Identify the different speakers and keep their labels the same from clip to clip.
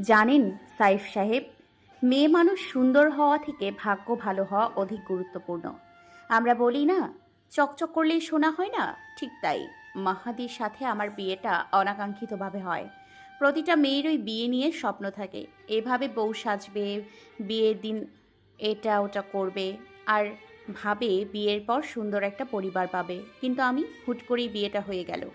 Speaker 1: জানেন সাইফ সাহেব, মেয়ে মানুষ সুন্দর হওয়া থেকে ভাগ্য ভালো হওয়া অধিক গুরুত্বপূর্ণ। আমরা বলি না, চকচক করলেই শোনা হয় না? ঠিক তাই। মাহাদির সাথে আমার বিয়েটা অনাকাঙ্ক্ষিতভাবে হয়। প্রতিটা মেয়েরই বিয়ে নিয়ে স্বপ্ন থাকে। এভাবে বউ সাজবে, বিয়ের দিন এটা ওটা করবে, আর ভাবে বিয়ের পর সুন্দর একটা পরিবার পাবে। কিন্তু আমি হুট করেই বিয়েটা হয়ে গেল।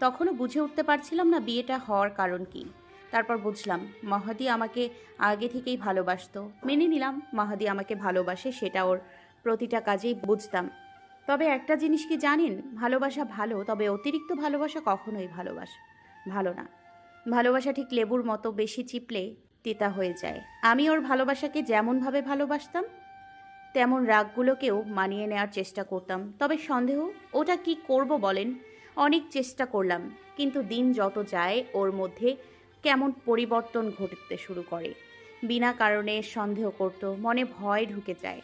Speaker 1: তখনও বুঝে উঠতে পারছিলাম না বিয়েটা হওয়ার কারণ কি। তারপর বুঝলাম, মাহাদি আমাকে আগে থেকেই ভালোবাসতো। মেনে নিলাম, মাহাদি আমাকে ভালোবাসে, সেটা ওর প্রতিটা কাজেই বুঝতাম। তবে একটা জিনিস কি জানেন, ভালোবাসা ভালো, তবে অতিরিক্ত ভালোবাসা কখনোই ভালোবাসা, ভালো না। ভালোবাসা ঠিক লেবুর মতো বেশি চিপলে তিতা হয়ে যায়। আমি ওর ভালোবাসাকে যেমনভাবে ভালোবাসতাম, তেমন রাগগুলোকেও মানিয়ে নেওয়ার চেষ্টা করতাম। তবে সন্দেহ, ওটা কি করব বলেন? অনেক চেষ্টা করলাম, কিন্তু দিন যত যায়, ওর মধ্যে কেমন পরিবর্তন ঘটতে শুরু করে। বিনা কারণে সন্দেহ করত, মনে ভয় ঢুকে যায়।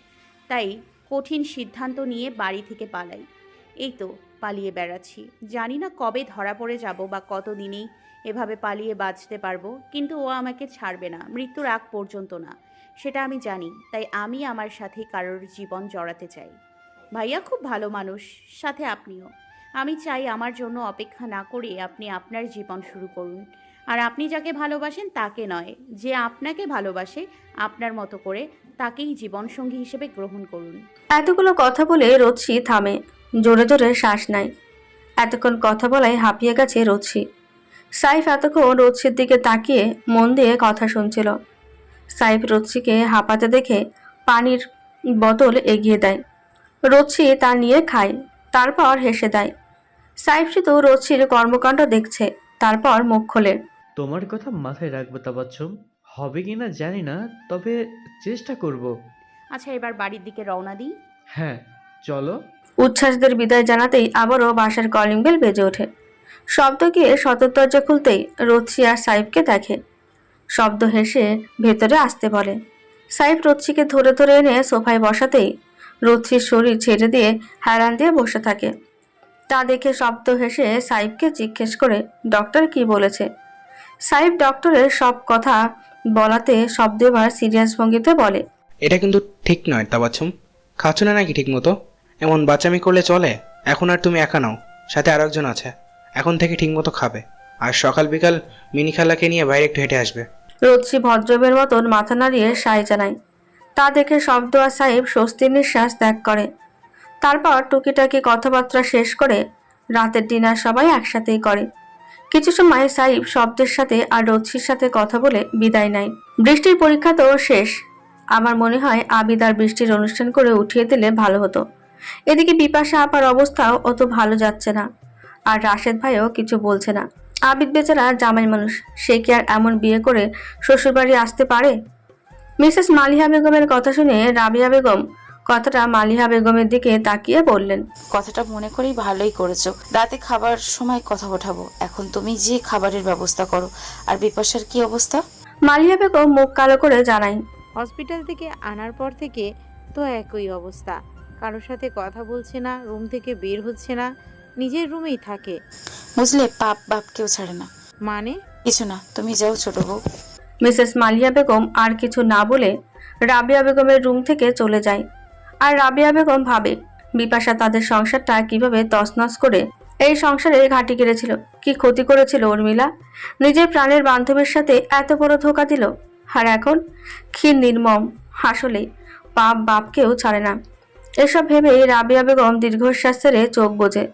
Speaker 1: তাই কঠিন সিদ্ধান্ত নিয়ে বাড়ি থেকে পালাই। এই তো পালিয়ে বেড়াচ্ছি। জানি না কবে ধরা পড়ে যাব বা কত দিনেই এভাবে পালিয়ে বাঁচতে পারব, কিন্তু ও আমাকে ছাড়বে না, মৃত্যুর আগ পর্যন্ত না। সেটা আমি জানি, তাই আমি আমার সাথে কারোর জীবন জড়াতে চাই। ভাইয়া খুব ভালো মানুষ, সাথে আপনিও। আমি চাই আমার জন্য অপেক্ষা না করে আপনি আপনার জীবন শুরু করুন। আর আপনি যাকে ভালোবাসেন তাকে নয়, যে আপনাকে ভালোবাসে আপনার মতো করে তাকেই জীবনসঙ্গী হিসেবে গ্রহণ করুন।
Speaker 2: এতগুলো কথা বলে রোচি থামে। জোরে জোরে শ্বাস নেয়। এতক্ষণ কথা বলায় হাঁপিয়ে গেছে রোচি সাইফ এতক্ষণ রোচির দিকে তাকিয়ে মন দিয়ে কথা শুনছিল। সাইফ রোচিকে হাঁপাতে দেখে পানির বোতল এগিয়ে দেয়। রোচি তা নিয়ে খায়, তারপর হেসে দেয়। সাইফ শুধু রোচির কর্মকাণ্ড দেখছে, তারপর মুখ খোলে।
Speaker 3: তোমার কথা মাথায় রাখব তাবাচ্ছম হবে কি না জানি না তবে চেষ্টা করব।
Speaker 1: আচ্ছা এবার বাড়ির দিকে রওনা দিই।
Speaker 3: হ্যাঁ চলো।
Speaker 2: উচ্ছ্বাসদের বিদায় জানাতেই আবারও বাসার কলিং বেল বেজে ওঠে। শব্দ গিয়ে সতর দরজা খুলতেই রোচি আর সাইফকে দেখে। শব্দ হেসে ভেতরে আসতে বলে। সাইফ রোচিকে ধরে ধরে এনে সোফায় বসাতেই রোচির শরীর ছেড়ে দিয়ে হ্যারান দিয়ে বসে থাকে। তা দেখে শব্দ হেসে সাইফকে জিজ্ঞেস করে ডক্টর কি বলেছে? সাইফ ডক্টরের সব কথা বলাতে শব্দ এবার সিরিয়াস ভঙ্গিতে বলে।
Speaker 4: এটা কিন্তু ঠিক নয় তা তাবাচ্ছুম খাচ্ছ না নাকি ঠিক মতো এমন বাচ্চামি করলে চলে? এখন আর তুমি একা নাও সাথে আর একজন আছে। এখন থেকে ঠিক মতো খাবে। আর সকাল বিকাল মিনি খালাকে নিয়ে বাইরে একটু হেঁটে আসবে।
Speaker 2: রোদসি ভদ্রবের মতন মাথা নাড়িয়ে সাই জানায়। তা দেখে শব্দ আর সাহেব স্বস্তির নিঃশ্বাস ত্যাগ করে। তারপর টুকিটাকি কথাবার্তা শেষ করে রাতের ডিনার সবাই একসাথেই করে। কিছু সময় সাইব শব্দের সাথে আর রোদসির সাথে কথা বলে বিদায় নেয়। বৃষ্টির পরীক্ষা তো শেষ। আমার মনে হয় আবিদ আর বৃষ্টির অনুষ্ঠান করে উঠিয়ে দিলে ভালো হতো। এদিকে বিপাশা আপার অবস্থাও অত ভালো যাচ্ছে না। আর রাশেদ ভাইও কিছু বলছে না। আবিদ বেচারা জামাই মানুষ, সে কি আর এমন বিয়ে করে শ্বশুরবাড়ি আসতে পারে? মিসেস মালিহা বেগমের কথা শুনে রাবিয়া বেগম কথাটা মালিহা বেগমের দিকে তাকিয়ে বললেন
Speaker 5: কথাটা মনে করেই ভালোই করেছ। রাতে খাবার সময় কথা ওঠাবো এখন তুমি যে খাবারের ব্যবস্থা করো আর বিপাশার কি অবস্থা?
Speaker 2: মালিহা বেগম মুখ কালো করে জানাই
Speaker 6: হসপিটাল থেকে আনার পর থেকে তো একই অবস্থা। কারোর সাথে কথা বলছে না রুম থেকে বের হচ্ছে না নিজের রুমেই থাকে।
Speaker 5: বুঝলে পাপ বাপ কেউ ছাড়ে না।
Speaker 6: মানে?
Speaker 5: কিছু না তুমি যাও ছোট বউ।
Speaker 2: মিসেস মালিয়া বেগম আর কিছু না বলে রাবিয়া বেগমের রুম থেকে চলে যায়। আর রাবিয়া বেগম ভাবে, বিপাশা তাদের সংসারটা কীভাবে তছনছ করে এই সংসারে ঘাঁটি কেড়েছিল? কি ক্ষতি করেছিল উর্মিলা? নিজের প্রাণের বান্ধবীর সাথে এত বড় ধোকা দিল? আর এখন? ক্ষীর নির্মম আসলে পাপ বাপকেও ছাড়ে না। এসব ভেবে রাবিয়া বেগম দীর্ঘশ্বাস ছেড়ে চোখ বোঝে।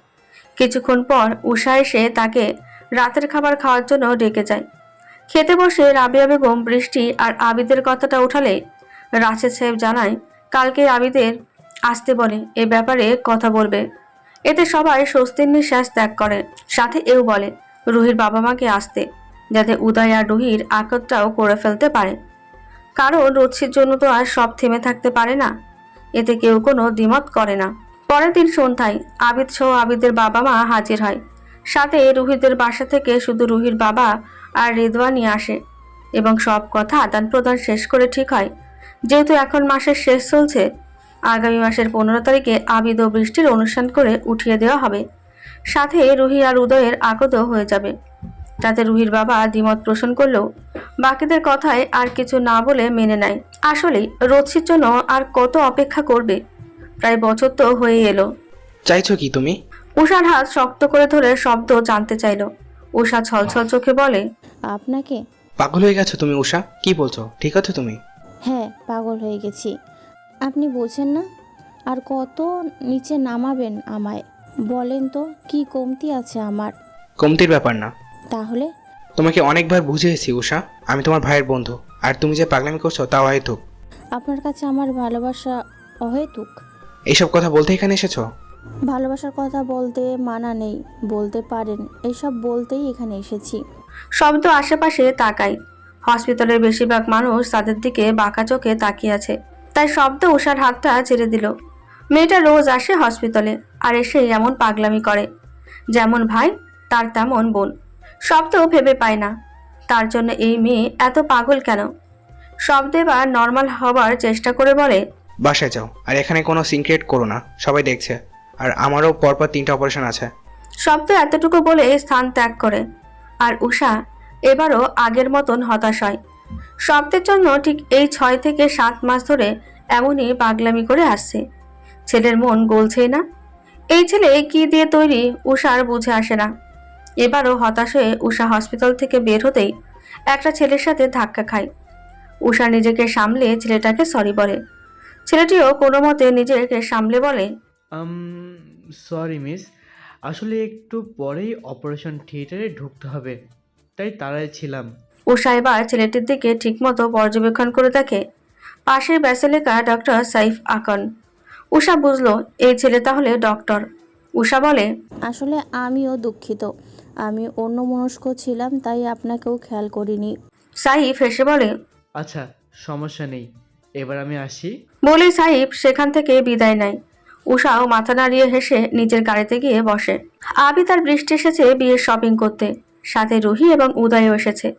Speaker 2: কিছুক্ষণ পর উষা এসে তাকে রাতের খাবার খাওয়ার জন্য ডেকে যায়। খেতে বসে রাবিয়া বেগম বৃষ্টি আর আবিদের কথাটা উঠালে রাশেদ সাহেব জানায় কালকে আবিদের আসতে বলে, এ ব্যাপারে কথা বলবে। এতে সবাই স্বস্তির নিঃশ্বাস ত্যাগ করে। সাথে এও বলে, রুহির বাবা মাকে আসতে, যাতে উদয় আর রুহির আকতটাও করে ফেলতে পারে। কারণ রচ্ছির জন্য তো আর সব থেমে থাকতে পারে না। এতে কেউ কোনো দ্বিমত করে না। পরের দিন সন্ধ্যায় আবিদ সহ আবিদের বাবা মা হাজির হয়। সাথে রুহিদের বাসা থেকে শুধু রুহির বাবা আর রেদওয়ানি আসে এবং সব কথা আদান প্রদান শেষ করে ঠিক হয়। যেহেতু এখন মাসের শেষ চলছে আগামী মাসের পনেরো তারিখে আবিদ ও বৃষ্টির অনুষ্ঠান করে উঠিয়ে দেওয়া হবে। সাথে রুহি আর উদয়ের আগত হয়ে যাবে। তাতে রুহির বাবা দ্বিমত পোষণ করলেও বাকিদের কথায় আর কিছু না বলে মেনে নেয়। আসলেই রোদসির জন্য আর কত অপেক্ষা করবে? প্রায় বছর তো হয়ে এলো।
Speaker 4: চাইছো কি তুমি?
Speaker 2: উষার হাত শক্ত করে ধরে শব্দ জানতে চাইলো। উষা ছলছল চোখে বলে
Speaker 7: আপনাকে?
Speaker 4: পাগল হয়ে গেছো তুমি উষা। কি বলছো? ঠিক আছো তুমি?
Speaker 7: হ্যাঁ পাগল হয়ে গেছি। আপনি বোঝেন না আর কত নিচে নামাবেন আমায়। বলেন তো কি কমতি আছে আমার?
Speaker 4: কমতির ব্যাপার না।
Speaker 7: তাহলে?
Speaker 4: তোমাকে অনেকবার বুঝিয়েছি উষা। আমি তোমার ভাইয়ের বন্ধু আর তুমি যে পাগলামি করছ তাও হয়তো
Speaker 7: আপনার কাছে আমার ভালোবাসা অহেতুক?
Speaker 4: এইসব কথা বলতে এখানে এসেছ?
Speaker 7: ভালোবাসার কথা বলতে মানা নেই বলতে পারেন। এইসব বলতেই এখানে এসেছি।
Speaker 2: শব্দ আশেপাশে তাকায় হসপিটালের বেশিরভাগ মানুষ তাদের দিকে বাঁকা চোখে তাকিয়ে আছে। তাই শব্দ উষার হাতটা ছেড়ে দিল। মেয়েটা রোজ আসে হসপিটালে আর এসে এমন পাগলামি করে। যেমন ভাই তার তেমন বোন। শব্দ ভেবে পায় না। তার জন্য এই মেয়ে এত পাগল কেন? শব্দ এবার নর্মাল হবার চেষ্টা করে বলে
Speaker 4: বাসায় যাও আর এখানে কোনো সিক্রেট করো না। সবাই দেখছে। আর আমারও পরপর তিনটা অপারেশন আছে।
Speaker 2: শব্দ এতটুকু বলে স্থান ত্যাগ করে। আর উষা এবারও আগের মতন হতাশ হয়। শব্দের জন্য ঠিক এই ছয় থেকে সাত মাস ধরে এমনই পাগলামি করে আসছে। ছেলের মন গলছেই না। এই ছেলে কি দিয়ে তৈরি উষার বুঝে আসে না। এবারও হতাশ হয়ে উষা হসপিটাল থেকে বের হতেই একটা ছেলের সাথে ধাক্কা খায়। উষা নিজেকে সামলে ছেলেটাকে সরি বলে। ছেলেটিও কোনো মতে নিজেকে সামলে বলে।
Speaker 3: সরি মিস আসলে একটু পরেই অপারেশন থিয়েটারে ঢুকতে হবে। তাই তাড়াই ছিলাম।
Speaker 2: উষা এবার ছেলেটির দিকে ঠিকমতো পর্যবেক্ষণ করে দেখে। পাশের ব্যাসে লেখা ডক্টর সাইফ আকন। উষা বুঝলো এই ছেলে তাহলে ডক্টর। উষা বলে
Speaker 7: আসলে আমিও দুঃখিত। আমি অন্য মনস্ক ছিলাম তাই আপনাকেও খেয়াল করিনি।
Speaker 2: সাইফ হেসে বলে
Speaker 3: আচ্ছা সমস্যা নেই। এবার আমি আসি।
Speaker 2: বলে সাইফ সেখান থেকে বিদায় নেয়। উষাও মাথা নাড়িয়ে হেসে নিজের গাড়িতে গিয়ে বসে। আবি তার বৃষ্টি এসেছে বিয়ের শপিং করতে। সাথে রুহি এবং উদয়ও এসেছে।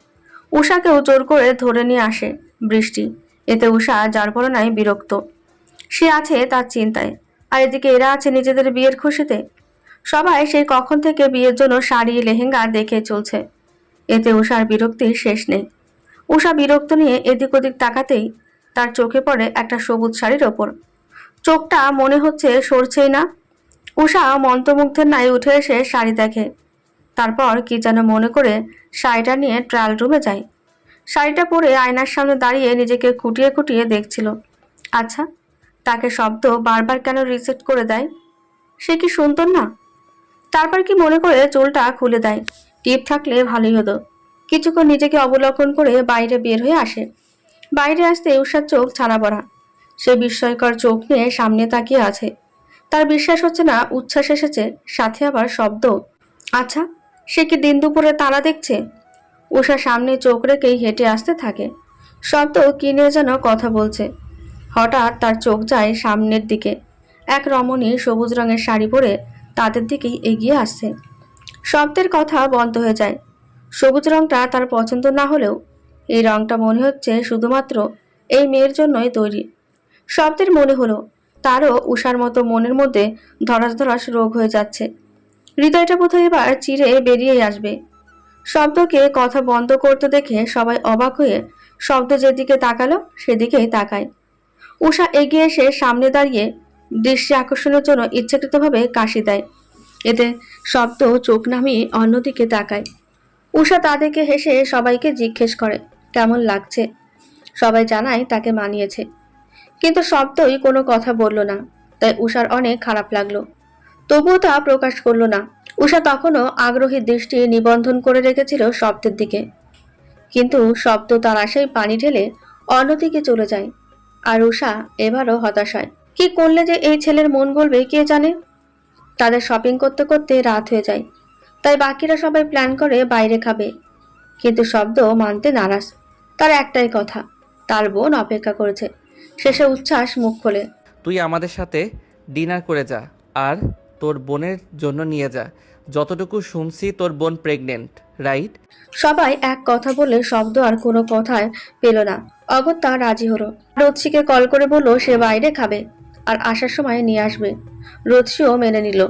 Speaker 2: উষাকেও জোর করে ধরে নিয়ে আসে বৃষ্টি। এতে উষা যার পর পরনায় বিরক্ত। সে আছে তার চিন্তায়। আর এদিকে এরা আছে নিজেদের বিয়ের খুশিতে। সবাই সেই কখন থেকে বিয়ের জন্য শাড়ি, লেহেঙ্গা দেখে চলছে। এতে উষার বিরক্তির শেষ নেই। উষা বিরক্ত নিয়ে এদিক ওদিক তাকাতেই তার চোখে পড়ে একটা সবুজ শাড়ির ওপর। চোখটা মনে হচ্ছে সরছেই না। উষা মন্ত্রমুগ্ধের নাই উঠে এসে শাড়ি দেখে। তারপর কি যেন মনে করে শাড়িটা নিয়ে ট্রায়াল রুমে যায়। শাড়িটা পরে আয়নার সামনে দাঁড়িয়ে নিজেকে খুঁটিয়ে খুঁটিয়ে দেখছিল। আচ্ছা তাকে শব্দ বারবার কেন রিসেট করে দেয়? সে কি শুনতো না? তারপর কি মনে করে চুলটা খুলে দেয়? টিপ থাকলে ভালোই হতো। কিছুক্ষণ নিজেকে অবলোকন করে বাইরে বের হয়ে আসে। বাইরে আসতে উষার চোখ ছানা পড়া। সে বিস্ময়কর চোখ নিয়ে সামনে তাকিয়ে আছে। তার বিশ্বাস হচ্ছে না, উচ্ছ্বাস এসেছে, সাথে আবার শব্দ। আচ্ছা সে কি দিন দুপুরে তারা দেখছে? উষা সামনে চোখ রেখেই হেঁটে আসতে থাকে। শব্দ কি নিয়ে যেন কথা বলছে। হঠাৎ তার চোখ যায় সামনের দিকে। এক রমণী সবুজ রঙের শাড়ি পরে তাদের দিকেই এগিয়ে আসছে। শব্দের কথা বন্ধ হয়ে যায়। সবুজ রংটা তার পছন্দ না হলেও এই রংটা মনে হচ্ছে শুধুমাত্র এই মেয়ের জন্যই তৈরি। শব্দের মনে হলো, তারও উষার মতো মনের মধ্যে ধরাস ধরাস রোগ হয়ে যাচ্ছে। হৃদয়টা বোধহয় এবার চিরে বেরিয়ে আসবে। শব্দকে কথা বন্ধ করতে দেখে সবাই অবাক হয়ে শব্দ যেদিকে তাকালো, সেদিকেই তাকায়। উষা এগিয়ে এসে সামনে দাঁড়িয়ে দৃষ্টি আকর্ষণের জন্য ইচ্ছাকৃতভাবে কাশি দেয়। এতে শব্দ চোখ নামিয়ে অন্যদিকে তাকায়। উষা তাদেরকে হেসে সবাইকে জিজ্ঞেস করে, কেমন লাগছে? সবাই জানায় তাকে মানিয়েছে। কিন্তু শব্দই কোনো কথা বলল না, তাই উষার অনেক খারাপ লাগল। তবুও তা প্রকাশ করল না। উষা তখনও আগ্রহী দৃষ্টি নিবন্ধন করে রেখেছিল শব্দের দিকে। কিন্তু শব্দ তার আশায় পানি ঢেলে অন্যদিকে চলে যায়। আর উষা এবারও হতাশ হয়। কি করলে যে এই ছেলের মন বলবে কে জানে? তাদের শপিং করতে করতে রাত হয়ে যায়। তাই বাকিরা সবাই প্ল্যান করে বাইরে খাবে। কিন্তু শব্দ মানতে নারাজ। তার একটাই কথা, তার বোন অপেক্ষা করেছে। শেষে উচ্ছ্বাস মুখ খোলে।
Speaker 8: তুই আমাদের সাথে ডিনার করে যা, আর তোর বোনের জন্য নিয়ে যা। যতটুকু শুনছি তোর বোন প্রেগনেন্ট রাইট
Speaker 2: সবাই এক কথা বলে শব্দ আর কোনো কথায় পেল না। অগত্যা রাজি হলো। রোদসিকে কল করে বলল, সে বাইরে খাবে। আর আসার সময় নিয়ে আসবে। রোদসিও মেনে নিল।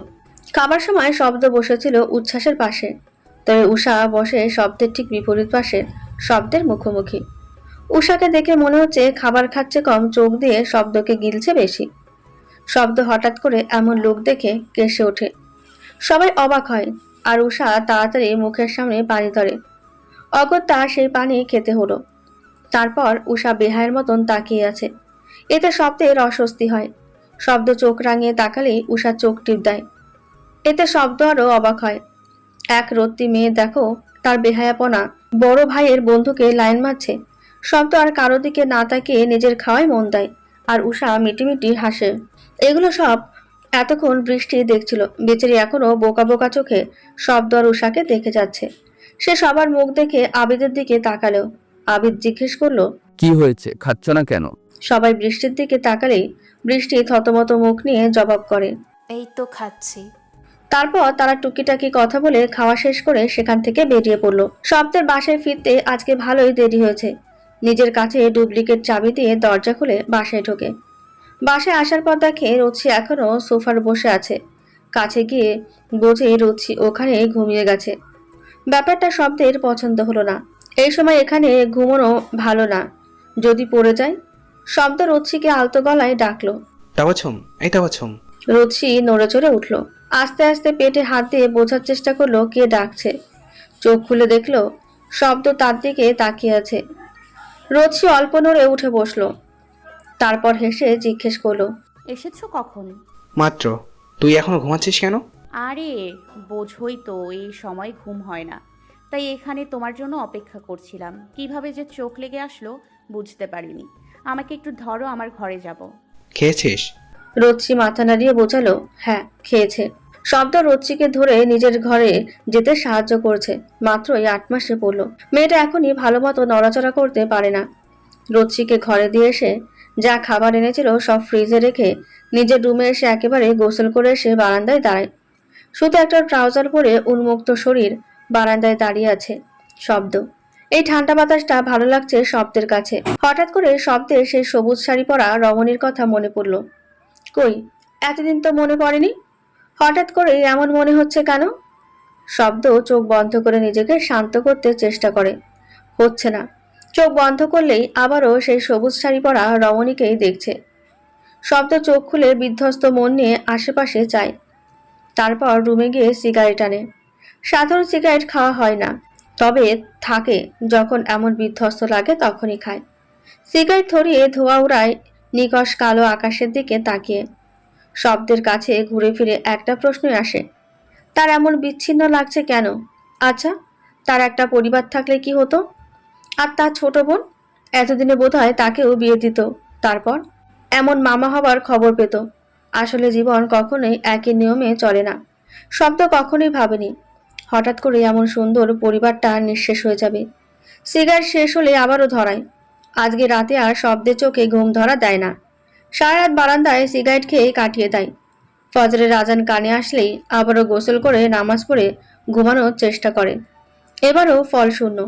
Speaker 2: খাবার সময় শব্দ বসেছিল উচ্ছ্বাসের পাশে। তবে উষা বসে শব্দের ঠিক বিপরীত পাশে, শব্দের মুখোমুখি। উষাকে দেখে মনে হচ্ছে খাবার খাচ্ছে কম, চোখ দিয়ে শব্দকে গিলছে বেশি। শব্দ হঠাৎ করে এমন লোক দেখে কেসে ওঠে। সবাই অবাক হয়। আর উষা তাড়াতাড়ি মুখের সামনে পানি ধরে। অগত্যা সেই পানি খেতে হলো। তারপর উষা বেহায়ের মতন তাকিয়ে আছে। এতে শব্দের অস্বস্তি হয়। শব্দ চোখ রাঙিয়ে তাকালেই উষা চোখ টিপ দেয়। এতে শব্দ আরও অবাক হয়। এক রত্তি মেয়ে দেখো, তার বেহায়াপনা। বড় ভাইয়ের বন্ধুকে লাইন মারছে। শব্দ আর কারও দিকে না তাকিয়ে নিজের খাওয়াই মন দেয়। আর উষা মিটিমিটি হাসে। এগুলো সব এতক্ষণ বৃষ্টি দেখছিল। বেচারি এখনও বোকা বোকা চোখে শব্দ আর উষাকে দেখে যাচ্ছে। সে সবার মুখ দেখে আবিদের দিকে তাকালো। আবিদ জিজ্ঞেস করল
Speaker 9: কি হয়েছে? খাচ্ছ না কেন?
Speaker 2: সবাই বৃষ্টির দিকে তাকালেই বৃষ্টি থতমত মুখ নিয়ে জবাব করে।
Speaker 5: এই তো খাচ্ছি।
Speaker 2: তারপর তারা টুকিটাকি কথা বলে খাওয়া শেষ করে সেখান থেকে বেরিয়ে পড়ল। শব্দের বাসায় ফিরতে আজকে ভালোই দেরি হয়েছে। নিজের কাছে ডুপ্লিকেট চাবি দিয়ে দরজা খুলে বাসায় ঢোকে। বাসায় আসার পর দেখে রুচি এখনও সোফার বসে আছে। কাছে গিয়ে বোঝে রুচি ওখানে ঘুমিয়ে গেছে। ব্যাপারটা শব্দের পছন্দ হলো না। এই সময় এখানে ঘুমোনো ভালো না। যদি পড়ে যায়? শব্দ রচ্ছিকে আলতো গলায় ডাকলো।
Speaker 4: তাবাছুম এই তাবাছুম
Speaker 2: রুচি নড়ে চড়ে উঠল। আস্তে আস্তে পেটে হাত দিয়ে বোঝার চেষ্টা করল কে ডাকছে। চোখ খুলে দেখল শব্দ তার দিকে তাকিয়ে আছে। রুচি অল্প নড়ে উঠে বসল। তারপর হেসে জিজ্ঞেস করল
Speaker 1: এসেছ কখন?
Speaker 4: মাত্র। তুই এখনও ঘুমাচ্ছিস কেন?
Speaker 1: আরে বোঝই তো এই সময় ঘুম হয় না। তাই এখানে তোমার জন্য অপেক্ষা করছিলাম। কীভাবে যে চোখ লেগে আসলো বুঝতে পারিনি। আমাকে একটু ধরো আমার ঘরে যাব।
Speaker 4: খেয়েছিস?
Speaker 2: রচ্ছি মাথা নাড়িয়ে বোঝালো হ্যাঁ খেয়েছে। শব্দ রচ্ছিকে ধরে নিজের ঘরে যেতে সাহায্য করছে মাত্রই আট মাসে পড়ল। মেয়েটা এখনই ভালো মতো নড়াচড়া করতে পারে না। রচ্ছিকে ঘরে দিয়ে এসে যা খাবার এনেছিল সব ফ্রিজে রেখে নিজের রুমে এসে একেবারে গোসল করে এসে বারান্দায় দাঁড়ায়। শুধু একটা ট্রাউজার পরে উন্মুক্ত শরীর বারান্দায় দাঁড়িয়ে আছে, শব্দ। এই ঠান্ডা বাতাসটা ভালো লাগছে শব্দের কাছে। হঠাৎ করে শব্দের সেই সবুজ শাড়ি পরা রমণীর কথা মনে পড়ল। কই, এতদিন তো মনে পড়েনি? হঠাৎ করে এমন মনে হচ্ছে কেন? শব্দ চোখ বন্ধ করে নিজেকে শান্ত করতে চেষ্টা করে। হচ্ছে না। চোখ বন্ধ করলেই আবারও সেই সবুজ শাড়ি পরা রমণীকেই দেখছে। শব্দ চোখ খুলে বিধ্বস্ত মন নিয়ে আশেপাশে চায়। তারপর রুমে গিয়ে সিগারেট আনে। সাধারণ সিগারেট খাওয়া হয় না, তবে থাকে, যখন এমন বিধ্বস্ত লাগে তখনই খায়। সিগারেট ধরিয়ে ধোয়া উড়ায় নিকশ কালো আকাশের দিকে তাকিয়ে। শব্দের কাছে ঘুরে ফিরে একটা প্রশ্নই আসে, তার এমন বিচ্ছিন্ন লাগছে কেন? আচ্ছা তার একটা পরিবার থাকলে কি হতো? আর তার ছোট বোন এতদিনে বোধ হয় তাকেও বিয়ে দিত। তারপর এমন মামা হবার খবর পেত। আসলে জীবন কখনোই একই নিয়মে চলে না। শব্দ কখনোই ভাবেনি। হঠাৎ করে এমন সুন্দর পরিবারটা নিঃশেষ হয়ে যাবে। সিগারেট শেষ হলে আবারও ধরায়। আজকে রাতে আর শব্দের চোখে ঘুম ধরা দেয় না। সারা রাত বারান্দায় সিগারেট খেয়ে কাটিয়ে দেয়। ফজরের আজান কানে আসলেই আবারও গোসল করে নামাজ পড়ে ঘুমানোর চেষ্টা করে। এবারও ফল শূন্য।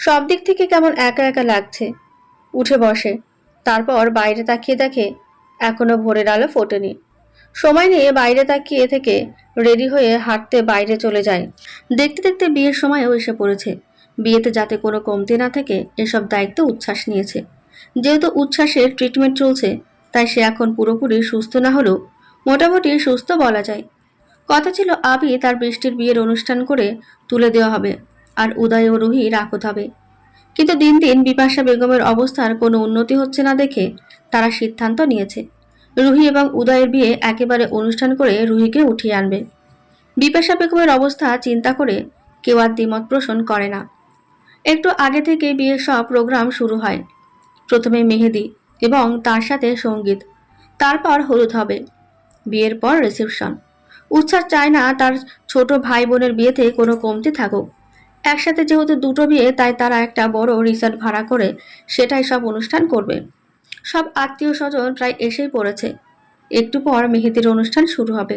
Speaker 2: সব দিক থেকে কেমন একা একা লাগছে। উঠে বসে। তারপর বাইরে তাকিয়ে দেখে এখনও ভোরের আলো ফোটেনি। সময় নিয়ে বাইরে তাকিয়ে থেকে রেডি হয়ে হাঁটতে বাইরে চলে যায়। দেখতে দেখতে বিয়ের সময়ও এসে পড়েছে। বিয়েতে যাতে কোনো কমতি না থাকে এসব দায়িত্ব উচ্ছ্বাস নিয়েছে। যেহেতু উচ্ছ্বাসের ট্রিটমেন্ট চলছে, তাই সে এখন পুরোপুরি সুস্থ না হলেও মোটামুটি সুস্থ বলা যায়। কথা ছিল আবি তার বৃষ্টির বিয়ের অনুষ্ঠান করে তুলে দেওয়া হবে। আর উদয় ও রুহি রাখত হবে। কিন্তু দিন দিন বিপাশা বেগমের অবস্থার কোনো উন্নতি হচ্ছে না দেখে তারা সিদ্ধান্ত নিয়েছে। রুহি এবং উদয়ের বিয়ে একেবারে অনুষ্ঠান করে রুহিকে উঠিয়ে আনবে। বিপাশা বেগমের অবস্থা চিন্তা করে কেউ আর দ্বিমত পোষণ করে না। একটু আগে থেকে বিয়ের সব প্রোগ্রাম শুরু হয়। প্রথমে মেহেদি এবং তার সাথে সংগীত, তারপর হলুদ হবে। বিয়ের পর রিসেপশন। উচ্ছ্বাস চায় না তার ছোট ভাই বোনের বিয়েতে কোনো কমতি থাকুক। একসাথে যেহেতু দুটো বিয়ে, তাই তারা একটা বড় রিসর্ট ভাড়া করে সেটাই সব অনুষ্ঠান করবে। সব আত্মীয় স্বজন প্রায় এসেই পড়েছে। একটু পর মেহেদির অনুষ্ঠান শুরু হবে।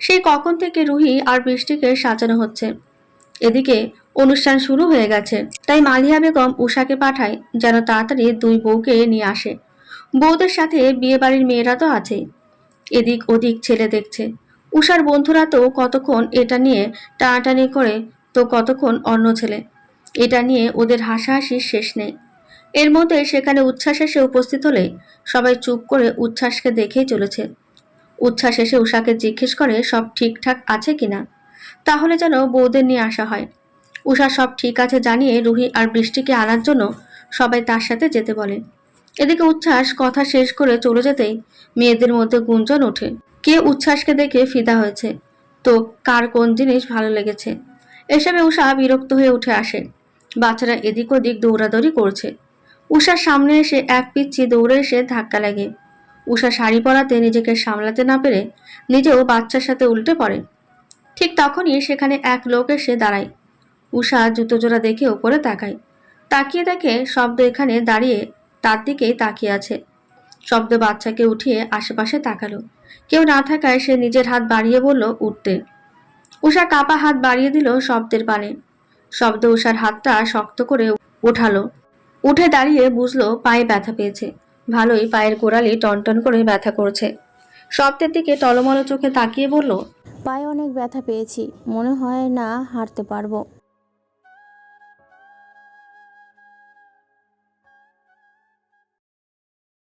Speaker 2: সেই কখন থেকে রুহি আর বৃষ্টিকে সাজানো হচ্ছে। এদিকে অনুষ্ঠান শুরু হয়ে গেছে। তাই মালিয়া বেগম উষাকে পাঠায় যেন তাড়াতাড়ি দুই বউকে নিয়ে আসে। বউদের সাথে বিয়ে বাড়ির মেয়েরা তো আছে। এদিক ওদিক ছেলে দেখছে। উষার বন্ধুরা তো কতক্ষণ এটা নিয়ে টানাটানি করে তো কতক্ষণ অন্য ছেলে? এটা নিয়ে ওদের হাসাহাসির শেষ নেই। এর মধ্যে সেখানে উচ্ছ্বাস এসে উপস্থিত হলে সবাই চুপ করে উচ্ছ্বাসকে দেখেই চলেছে। উচ্ছ্বাস এসে উষাকে জিজ্ঞেস করে, সব ঠিকঠাক আছে কিনা? তাহলে যেন বউদের নিয়ে আসা হয়। উষা সব ঠিক আছে জানিয়ে রুহি আর বৃষ্টিকে আনার জন্য সবাই তার সাথে যেতে বলে। এদিকে উচ্ছ্বাস কথা শেষ করে চলে যেতেই মেয়েদের মধ্যে গুঞ্জন ওঠে। কে উচ্ছ্বাসকে দেখে ফিদা হয়েছে? তো কার কোন জিনিস ভালো লেগেছে? এসবে উষা বিরক্ত হয়ে উঠে আসে। বাচ্চারা এদিক ওদিক দৌড়াদৌড়ি করছে। উষার সামনে এসে এক পিচ্ছি দৌড়ে এসে ধাক্কা লাগে। উষা শাড়ি পরাতে নিজেকে সামলাতে না পেরে নিজেও বাচ্চার সাথে উল্টে পড়ে। ঠিক তখনই সেখানে এক লোক এসে দাঁড়ায়। উষা জুতো জোড়া দেখে ওপরে তাকায়। তাকিয়ে দেখে শব্দ এখানে দাঁড়িয়ে তার দিকেই তাকিয়ে আছে। শব্দ বাচ্চাকে উঠিয়ে আশেপাশে তাকালো। কেউ না থাকায় সে নিজের হাত বাড়িয়ে বলল, উঠতে। উষা কাপা হাত বাড়িয়ে দিল শব্দের পানে। শব্দ উষার হাতটা শক্ত করে উঠালো। উঠে দাঁড়িয়ে বুঝলো পায়ে ব্যথা পেয়েছে। ভালোই পায়ের গোড়ালি টনটন করে ব্যথা করছে। শব্দের দিকে টলমলো চোখে তাকিয়ে বলল,
Speaker 7: পায়ে অনেক ব্যথা পেয়েছি, মনে হয় না হাঁটতে পারব।